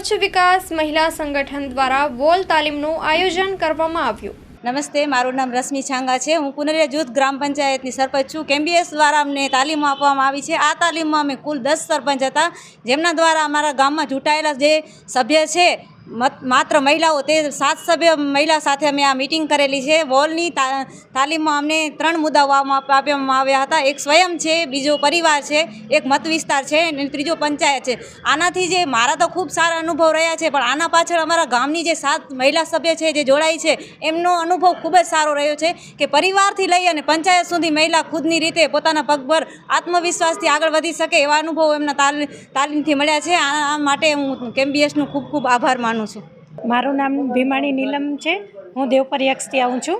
કચ્છ વિકાસ મહિલા સંગઠન દ્વારા વોલ તાલીમનું આયોજન કરવામાં આવ્યું. નમસ્તે, મારું નામ રશ્મિ છાંગા છે. હું પુનરિયા જૂથ ગ્રામ પંચાયતની સરપંચ છું. કેમ્બીએસ દ્વારા અમને તાલીમ આપવામાં આવી છે. આ તાલીમમાં અમે કુલ દસ સરપંચ હતા, જેમના દ્વારા અમારા ગામમાં ચૂંટાયેલા જે સભ્ય છે માત્ર મહિલાઓ, તે સાત સભ્ય મહિલા સાથે અમે આ મિટિંગ કરેલી છે. વોલની તાલીમમાં અમને ત્રણ મુદ્દાઓ આપવામાં આવ્યા હતા. એક સ્વયં છે, બીજો પરિવાર છે, એક મત વિસ્તાર છે, અને ત્રીજો પંચાયત છે. આનાથી જે મારા તો ખૂબ સારા અનુભવ રહ્યા છે, પણ આના પાછળ અમારા ગામની જે સાત મહિલા સભ્ય છે, જે જોડાઈ છે, એમનો અનુભવ ખૂબ જ સારો રહ્યો છે કે પરિવારથી લઈ અને પંચાયત સુધી મહિલા ખુદની રીતે પોતાના પગભર આત્મવિશ્વાસથી આગળ વધી શકે એવા અનુભવો એમના તાલીમ તાલીમથી મળ્યા છે. આ માટે હું કેમ્બીએસનું ખૂબ ખૂબ આભાર માનું છું. મારું નામ ભીમાણી નીલમ છે. હું દેવપર યક્ષથી આવું છું.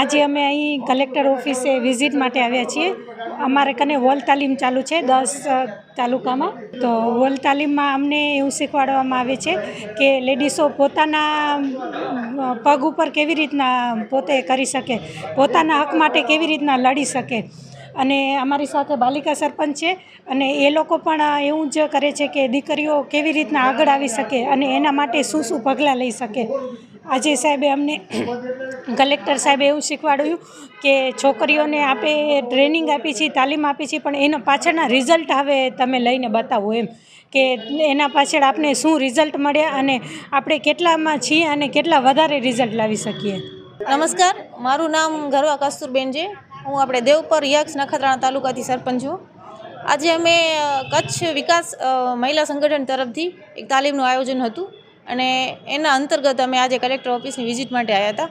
આજે અમે અહીં કલેક્ટર ઓફિસે વિઝિટ માટે આવ્યા છીએ. અમારે કને વોલ તાલીમ ચાલુ છે, દસ તાલુકામાં. તો વોલ તાલીમમાં અમને એવું શીખવાડવામાં આવે છે કે લેડીસો પોતાના પગ ઉપર કેવી રીતના પોતે કરી શકે, પોતાના હક માટે કેવી રીતના લડી શકે. અને અમારી સાથે બાલિકા સરપંચ છે અને એ લોકો પણ એવું જ કરે છે કે દીકરીઓ કેવી રીતના આગળ આવી શકે અને એના માટે શું શું પગલાં લઈ શકે. આજે સાહેબે અમને કલેક્ટર સાહેબે એવું શીખવાડ્યું કે છોકરીઓને આપે ટ્રેનિંગ આપી છે, તાલીમ આપી છે, પણ એના પાછળના રિઝલ્ટ હવે તમે લઈને બતાવો એમ કે એના પાછળ આપને શું રિઝલ્ટ મળ્યા અને આપણે કેટલામાં છીએ અને કેટલા વધારે રિઝલ્ટ લાવી શકીએ. નમસ્કાર, મારું નામ ગરવા કસ્તુરબેન છે. હું આપણે દેવપર યક્ષ નખત્રાણા તાલુકાથી સરપંચ છું. આજે અમે કચ્છ વિકાસ મહિલા સંગઠન તરફથી એક તાલીમનું આયોજન હતું અને એના અંતર્ગત અમે આજે કલેક્ટર ઓફિસની વિઝિટ માટે આવ્યા હતા.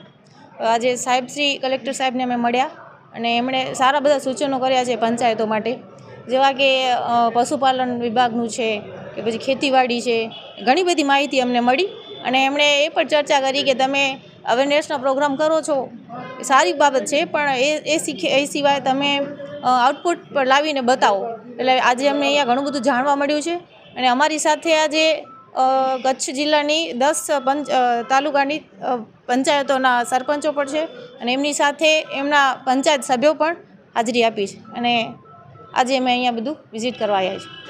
આજે સાહેબ શ્રી, કલેક્ટર સાહેબને અમે મળ્યા અને એમણે સારા બધા સૂચનો કર્યા છે પંચાયતો માટે. જેવા કે પશુપાલન વિભાગનું છે, કે પછી ખેતીવાડી છે, ઘણી બધી માહિતી અમને મળી અને એમણે એ પણ ચર્ચા કરી કે તમે અવેરનેસનો પ્રોગ્રામ કરો છો. સારી બાબત છે, પણ એ એ શીખે, એ સિવાય તમે આઉટપુટ પર લાવીને બતાવો. એટલે આજે અમને અહીંયા ઘણું બધું જાણવા મળ્યું છે. અને અમારી સાથે આજે કચ્છ જિલ્લાની દસ પંચ તાલુકાની પંચાયતોના સરપંચો પણ છે. અને એમની સાથે એમના પંચાયત સભ્યો પણ હાજરી આપી છે. અને આજે અમે અહીંયા બધું વિઝિટ કરવા આવ્યા છીએ.